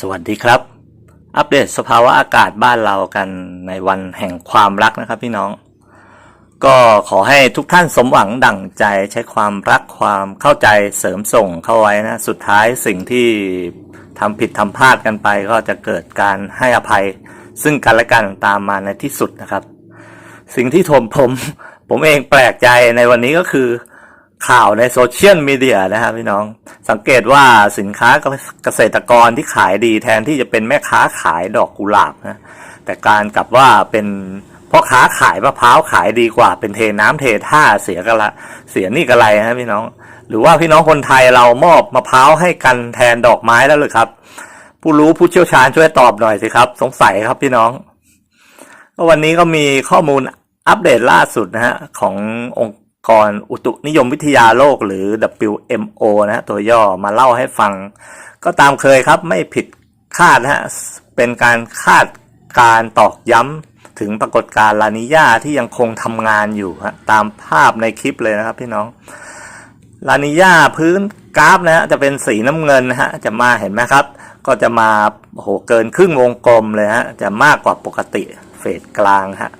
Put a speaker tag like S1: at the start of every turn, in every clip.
S1: สวัสดีครับ อัปเดตสภาวะอากาศบ้านเรากันในวันแห่งความรักนะครับพี่น้อง ก็ขอให้ทุกท่านสมหวังดั่งใจใช้ความรักความเข้าใจเสริมส่งเข้าไว้นะ สุดท้ายสิ่งที่ทำผิดทำพลาดกันไป ก็จะเกิดการให้อภัย ซึ่งกันและกันตามมาในที่สุดนะครับ สิ่งที่ผมผมผมเองแปลกใจในวันนี้ก็คือ ข่าวในโซเชียลมีเดียนะครับพี่น้องสังเกตว่าสินค้าเกษตรกรที่ขายดีแทนที่จะเป็นแม่ค้าขายดอกกุหลาบนะแต่การกลับว่าเป็นพ่อค้าขายมะพร้าวขายดีกว่า เป็นเทน้ำเทท่าเสียกะละเสียนี่กะไรนะพี่น้อง หรือว่าพี่น้องคนไทยเรามอบมะพร้าวให้กันแทนดอกไม้แล้วหรือครับ ผู้รู้ผู้เชี่ยวชาญช่วยตอบหน่อยสิครับ สงสัยครับพี่น้องก็วันนี้ก็มีข้อมูลอัปเดตล่าสุดนะฮะขององค์ กรอุตุนิยมวิทยาโลกหรือ WMO นะฮะตัวย่อมาเล่าให้ฟัง ก็ตามเคยครับไม่ผิดคาดนะฮะเป็นการคาดการตอกย้ำถึงปรากฏการณ์ลานิญาที่ยังคงทำงานอยู่ฮะตามภาพในคลิปเลยนะครับพี่น้องลานิญาพื้นกราฟนะฮะจะเป็นสีน้ำเงินนะฮะจะมาเห็นไหมครับ ก็จะมาโหเกินครึ่งวงกลมเลยฮะจะมากกว่าปกติเฟสกลางฮะ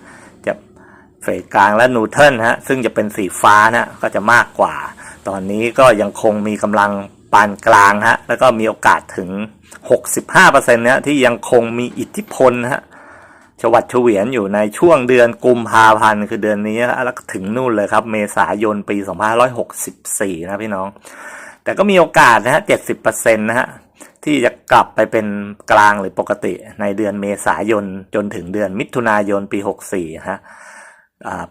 S1: เฟสกลางและนูเทิลฮะซึ่งจะเป็นสีฟ้านะก็จะมากกว่า ตอนนี้ก็ยังคงมีกำลังปานกลางฮะแล้วก็มีโอกาสถึง 65%นะที่ยังคงมีอิทธิพลฮะชวัดเฉวียนอยู่ในช่วงเดือนกุมภาพันธ์คือเดือนนี้แล้วถึงนู่นเลยครับเมษายนปี 2564 นะพี่น้อง แต่ก็มีโอกาสนะฮะ 70%นะฮะที่จะกลับไปเป็นกลางหรือปกติในเดือนเมษายนจนถึงเดือนมิถุนายนปี 64 ฮะ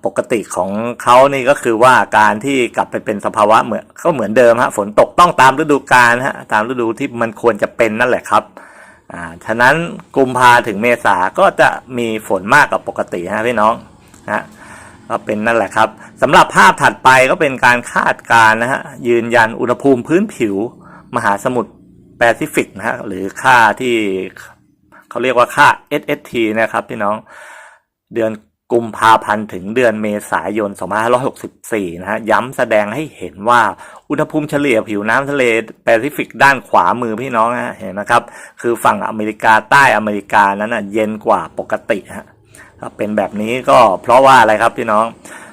S1: ปกติของเขานี่ก็คือว่าการที่กลับไปเป็นสภาวะเหมือนก็เหมือนเดิมฮะฝนตกต้องตามฤดูกาลฮะตามฤดูที่มันควรจะเป็นนั่นแหละครับอ่าฉะนั้นกุมภาถึงเมษาก็จะมีฝนมากกว่าปกติฮะพี่น้องฮะก็เป็นนั่นแหละครับสำหรับภาพถัดไปก็เป็นการคาดการณ์นะฮะยืนยันอุณหภูมิพื้นผิว มหาสมุทรแปซิฟิกนะฮะหรือค่าที่เขาเรียกว่าค่า SST นะครับพี่น้องเดือน กุมภาพันธ์ถึงเดือนเมษายน 2564 นะฮะ ย้ำแสดงให้เห็นว่าอุณหภูมิเฉลี่ยผิวน้ำทะเลแปซิฟิกด้านขวามือพี่น้องฮะเห็นไหมครับ คือฝั่งอเมริกาใต้อเมริกานั้นนะเย็นกว่าปกติฮะเป็นแบบนี้ก็เพราะว่าอะไรครับพี่น้อง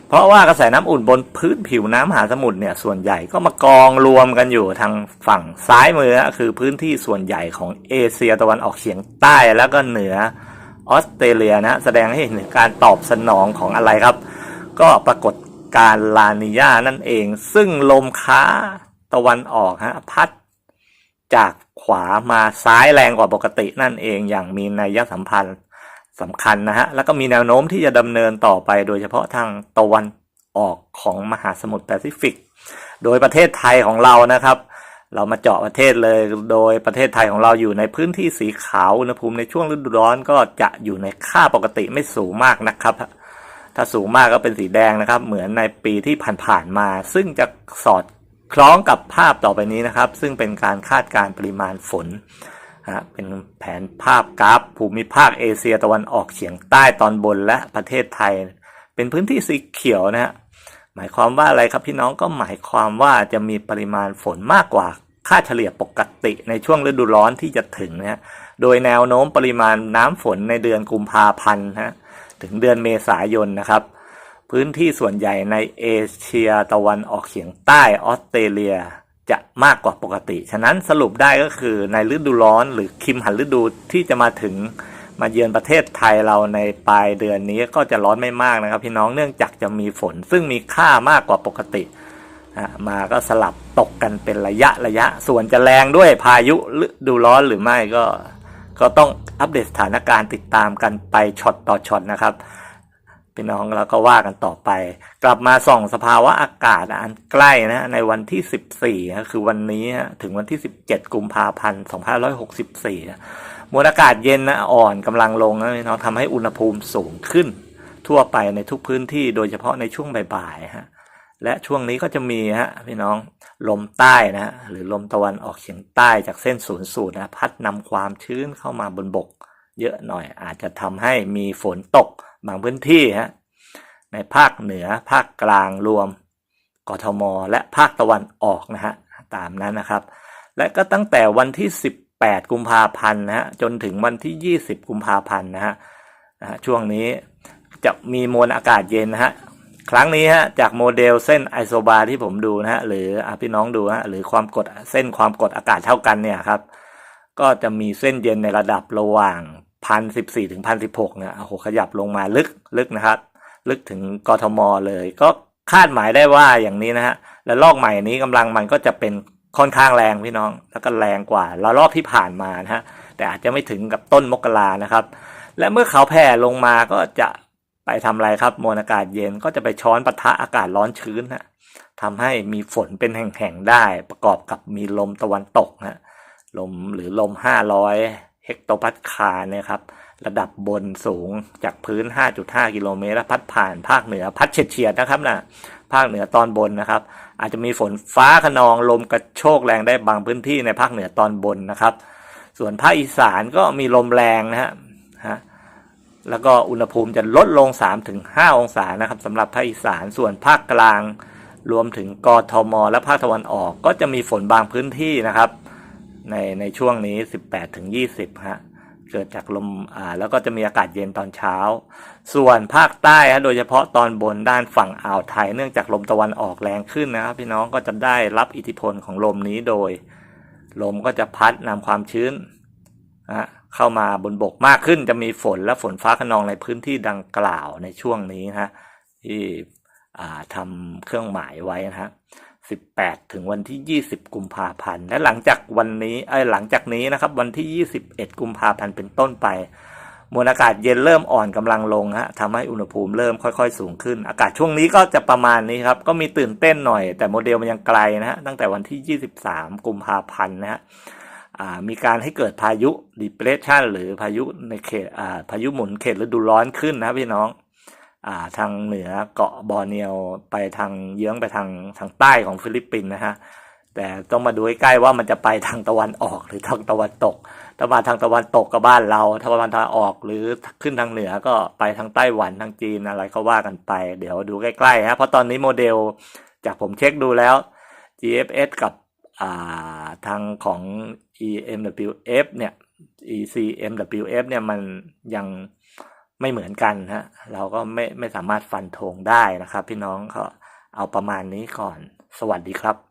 S1: เพราะว่ากระแสน้ำอุ่นบนพื้นผิวน้ำมหาสมุทรเนี่ยส่วนใหญ่ก็มากองรวมกันอยู่ทางฝั่งซ้ายมือคือพื้นที่ส่วนใหญ่ของเอเชียตะวันออกเฉียงใต้แล้วก็เหนือ ออสเตรเลียนะแสดงให้เห็นการตอบสนองของอะไรครับ ก็ปรากฏการลานิญานั่นเอง ซึ่งลมค้าตะวันออกฮะพัดจากขวามาซ้ายแรงกว่าปกตินั่นเองอย่างมีนัยสัมพันธ์สำคัญนะฮะแล้วก็มีแนวโน้มที่จะดำเนินต่อไปโดยเฉพาะทางตะวันออกของมหาสมุทรแปซิฟิก โดยประเทศไทยของเรานะครับ เรามาเจาะประเทศเลย โดยประเทศไทยของเราอยู่ในพื้นที่สีขาวอุณหภูมิในช่วงฤดูร้อนก็จะอยู่ในค่าปกติไม่สูงมากนะครับ ถ้าสูงมากก็เป็นสีแดงนะครับ เหมือนในปีที่ผ่านๆมา ซึ่งจะสอดคล้องกับภาพต่อไปนี้นะครับ ซึ่งเป็นการคาดการปริมาณฝนฮะเป็นแผนภาพกราฟภูมิภาคเอเชียตะวันออกเฉียงใต้ตอนบนและประเทศไทย เป็นพื้นที่สีเขียวนะฮะ หมายความว่าอะไรครับพี่น้องก็หมายความว่าจะมีปริมาณฝนมากกว่าค่าเฉลี่ยปกติในช่วงฤดูร้อนที่จะถึงนะโดยแนวโน้มปริมาณน้ำฝนในเดือนกุมภาพันธ์ฮะถึงเดือนเมษายนนะครับ พื้นที่ส่วนใหญ่ในเอเชียตะวันออกเฉียงใต้ออสเตรเลียจะมากกว่าปกติ ฉะนั้นสรุปได้ก็คือในฤดูร้อนหรือคิมหันฤดูที่จะมาถึง มาเยือนประเทศไทยเราในปลายเดือนนี้ก็จะร้อนไม่มากนะครับ พี่น้องเนื่องจากจะมีฝน ซึ่งมีค่ามากกว่าปกติมาก็สลับตกกันเป็นระยะระยะ ส่วนจะแรงด้วยพายุฤดูร้อนหรือไม่ก็ ก็ต้องอัปเดตสถานการณ์ติดตามกันไปช็อตต่อช็อตนะครับพี่น้องเราก็ว่ากันต่อไป กลับมาส่องสภาวะอากาศอันใกล้นะในวันที่ 14นะคือวันนี้ถึงวันที่ 17 กุมภาพันธ์ 2564นะ มวลอากาศเย็นนะอ่อนกำลังลงนะพี่น้องทำให้อุณหภูมิสูงขึ้น ทั่วไปในทุกพื้นที่โดยเฉพาะในช่วงบ่ายๆฮะและช่วงนี้ก็จะมีฮะพี่น้องลมใต้นะหรือลมตะวันออกเฉียงใต้จากเส้นศูนย์สูตรนะพัดนำความชื้นเข้ามาบนบก เยอะหน่อยอาจจะทำให้มีฝนตกบางพื้นที่ฮะในภาคเหนือภาคกลางรวมกทม และภาคตะวันออกนะฮะตามนั้นนะครับ และก็ตั้งแต่วันที่ 8 กุมภาพันธ์นะฮะจนถึงวันที่ 20 กุมภาพันธ์นะฮะช่วงนี้จะมีมวลอากาศเย็นนะฮะครั้งนี้ฮะจากโมเดลเส้นไอโซบาร์ที่ผมดูนะฮะหรืออพี่น้องดูฮะหรือความกดเส้นความกดอากาศเท่ากันเนี่ยครับ ก็จะมีเส้นเย็นในระดับระหว่างพันสิบสี่ถึงพันสิบหกเนี่ยโอ้โหขยับลงมาลึกลึกนะครับ ลึกถึงกทมเลย ก็คาดหมายได้ว่าอย่างนี้นะฮะและลอกใหม่นี้กำลังมันก็จะเป็น ค่อนข้างแรงพี่น้องแล้วก็แรงกว่าละลอกที่ผ่านมานะฮะแต่อาจจะไม่ถึงกับต้นมกรานะครับ และเมื่อเขาแผ่ลงมาก็จะไปทำอะไรครับมวลอากาศเย็นก็จะไปช้อนปะทะอากาศร้อนชื้นฮะทำให้มีฝนเป็นแห่งๆได้ประกอบกับมีลมตะวันตกฮะลมหรือลม 500 เฮกโตปัสคาเนี่ยครับ ระดับบนสูงจากพื้น 5.5 กิโลเมตรแล้วพัดผ่านภาคเหนือพัดเฉียดๆนะครับนะ ภาคเหนือตอนบนนะครับ อาจจะมีฝนฟ้าขนองลมกระโชกแรงได้บางพื้นที่ในภาคเหนือตอนบนนะครับ ส่วนภาคอีสานก็มีลมแรงนะฮะฮะแล้วก็อุณหภูมิจะลดลง 3-5 องศานะครับสำหรับภาคอีสานส่วนภาคกลาง รวมถึงกทม และภาคตะวันออกก็จะมีฝนบางพื้นที่นะครับ ในในช่วงนี้ 18ถึง20ฮะ เกิดจากลมอ่าแล้วก็จะมีอากาศเย็นตอนเช้า ส่วนภาคใต้ฮะโดยเฉพาะตอนบนด้านฝั่งอ่าวไทย เนื่องจากลมตะวันออกแรงขึ้นนะครับ พี่น้องก็จะได้รับอิทธิพลของลมนี้โดย ลมก็จะพัดนำความชื้นนะเข้ามาบนบกมากขึ้นจะมีฝนและฝนฟ้าขนองในพื้นที่ดังกล่าวในช่วงนี้นะที่ทำเครื่องหมายไว้นะฮะ 18 ถึงวันที่ 20 กุมภาพันธ์ และหลังจากวันนี้ไอ้หลังจากนี้นะครับ วันที่ 21 กุมภาพันธ์เป็นต้นไป มวลอากาศเย็นเริ่มอ่อนกำลังลงฮะทำให้อุณหภูมิเริ่มค่อยๆ สูงขึ้น อากาศช่วงนี้ก็จะประมาณนี้ครับ ก็มีตื่นเต้นหน่อย แต่โมเดลมันยังไกลนะฮะตั้งแต่วันที่ 23 กุมภาพันธ์นะฮะมีการให้เกิดพายุ depression หรือพายุในเขตพายุหมุนเขตฤดูร้อนขึ้นนะพี่น้อง อ่าทางเหนือเกาะบอร์เนียวไปทางเยื้องไปทางทางใต้ของฟิลิปปินส์นะฮะแต่ต้องมาดูใกล้ๆว่ามันจะไปทางตะวันออกหรือทางตะวันตกถ้ามาทางตะวันตกก็บ้านเราถ้ามาทางออกหรือขึ้นทางเหนือก็ไปทางไต้หวันทางจีนอะไรก็ว่ากันไป เดี๋ยวดูใกล้ๆฮะเพราะตอนนี้โมเดลจากผมเช็คดูแล้ว GFS กับาทางของ EMWF เนี่ย ECMWF เนี่ยมันยัง ไม่เหมือนกันฮะเราก็ไม่ไม่สามารถฟันธงได้นะครับ พี่น้องก็เอาประมาณนี้ก่อน สวัสดีครับ